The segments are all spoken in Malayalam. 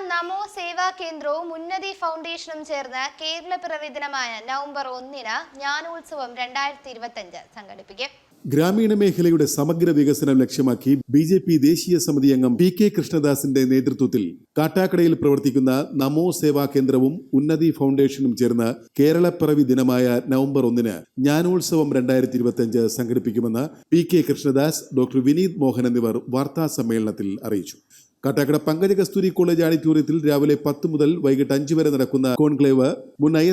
നമോ സേവാ കേന്ദ്രവും ഉന്നതി ഫൗണ്ടേഷനും ചേർന്ന് കേരള ദിനമായ നവംബർ ഒന്നിന് ജ്ഞാനോത്സവം രണ്ടായിരത്തി ഇരുപത്തി അഞ്ച് സംഘടിപ്പിക്കും. ഗ്രാമീണ മേഖലയുടെ സമഗ്ര വികസനം ലക്ഷ്യമാക്കി ബി ജെ പി ദേശീയ സമിതി അംഗം പി കെ കൃഷ്ണദാസിന്റെ നേതൃത്വത്തിൽ കാട്ടാക്കടയിൽ പ്രവർത്തിക്കുന്ന നമോ സേവാ കേന്ദ്രവും ഉന്നതി ഫൗണ്ടേഷനും ചേർന്ന് കേരളപ്പിറവി ദിനമായ നവംബർ ഒന്നിന് ജ്ഞാനോത്സവം രണ്ടായിരത്തി ഇരുപത്തിയഞ്ച് സംഘടിപ്പിക്കുമെന്ന് P K Krishnadas doctor Vineeth Mohan എന്നിവർ വാർത്താ സമ്മേളനത്തിൽ അറിയിച്ചു. കാട്ടാക്കട പങ്കജ കസ്തൂരി കോളേജ് ഓഡിറ്റോറിയത്തിൽ രാവിലെ പത്ത് മുതൽ വൈകിട്ട് അഞ്ച് വരെ നടക്കുന്ന കോൺക്ലേവ് മുൻ I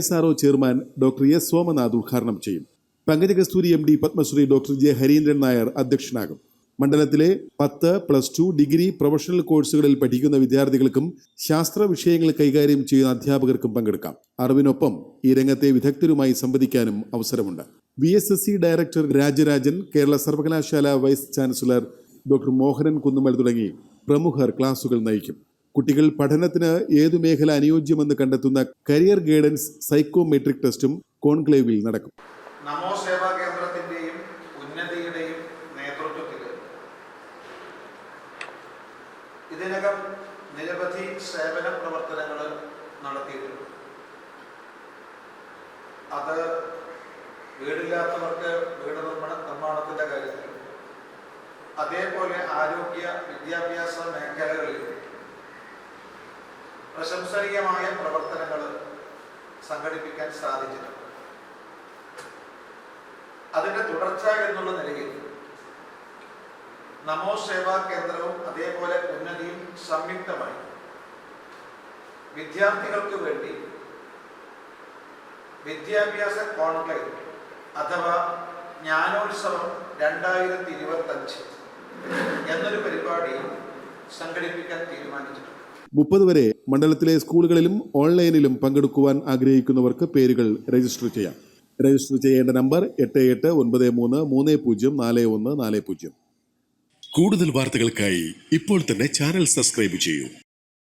chairman doctor S Somanath ഉദ്ഘാടനം ചെയ്യും. Pankaja Kasthuri M D Padmashri doctor J Harindran Nair അധ്യക്ഷനാകും. മണ്ഡലത്തിലെ പത്ത് പ്ലസ് ടു ഡിഗ്രി പ്രൊഫഷണൽ കോഴ്സുകളിൽ പഠിക്കുന്ന വിദ്യാർത്ഥികൾക്കും ശാസ്ത്ര വിഷയങ്ങൾ കൈകാര്യം ചെയ്യുന്ന അധ്യാപകർക്കും പങ്കെടുക്കാം. അറിവിനൊപ്പം ഈ രംഗത്തെ വിദഗ്ധരുമായി സംവദിക്കാനും അവസരമുണ്ട്. V S S C director Rajarajan Kerala സർവകലാശാല vice chancellor doctor Mohanan Kunnummal തുടങ്ങി പ്രമുഖർ ക്ലാസുകൾ നയിക്കും. കുട്ടികൾ പഠനത്തിന് ഏതു മേഖല അനുയോജ്യമെന്ന് കണ്ടെത്തുന്ന കരിയർ ഗൈഡൻസ് സൈക്കോമെട്രിക് ടെസ്റ്റും കോൺക്ലേവിൽ നടക്കും. നമോ സേവാ കേന്ദ്രത്തിന്റെയും ഉന്നതിയുടെയും നേതൃത്വത്തിൽ ഇതിനകം നിരവധി സേവന പ്രവർത്തനങ്ങൾ നടത്തിയിട്ടുണ്ട്. അത് വീടില്ലാത്തവർക്ക് വീട് നിർമ്മാണ നിർമ്മാണത്തിന്റെ കാര്യത്തിൽ അതേപോലെ ആരോഗ്യ വിദ്യാഭ്യാസ മേഖലകളിൽ പ്രശംസനീയമായ പ്രവർത്തനങ്ങൾ സംഘടിപ്പിക്കാൻ സാധിച്ചിട്ടുണ്ട്. അതിന്റെ തുടർച്ച എന്നുള്ള നിലയിൽ നമോ സേവാ കേന്ദ്രവും അതേപോലെ ഉന്നതിയും സംയുക്തമായി വിദ്യാർത്ഥികൾക്ക് വേണ്ടി വിദ്യാഭ്യാസ കോൺക്ലേവ് അഥവാ ജ്ഞാനോത്സവം രണ്ടായിരത്തി ഇരുപത്തി അഞ്ച് എന്നൊരു പരിപാടി സംഘടിപ്പിക്കാൻ തീരുമാനിച്ചിട്ടുണ്ട്. മുപ്പത് വരെ മണ്ഡലത്തിലെ സ്കൂളുകളിലും ഓൺലൈനിലും പങ്കെടുക്കുവാൻ ആഗ്രഹിക്കുന്നവർക്ക് പേരുകൾ രജിസ്റ്റർ ചെയ്യാം. രജിസ്റ്റർ ചെയ്യേണ്ട നമ്പർ എട്ട് എട്ട് ഒൻപത് മൂന്ന് മൂന്ന് പൂജ്യം നാല് ഒന്ന് നാല് പൂജ്യം. കൂടുതൽ വാർത്തകൾക്കായി ഇപ്പോൾ തന്നെ ചാനൽ സബ്സ്ക്രൈബ് ചെയ്യൂ.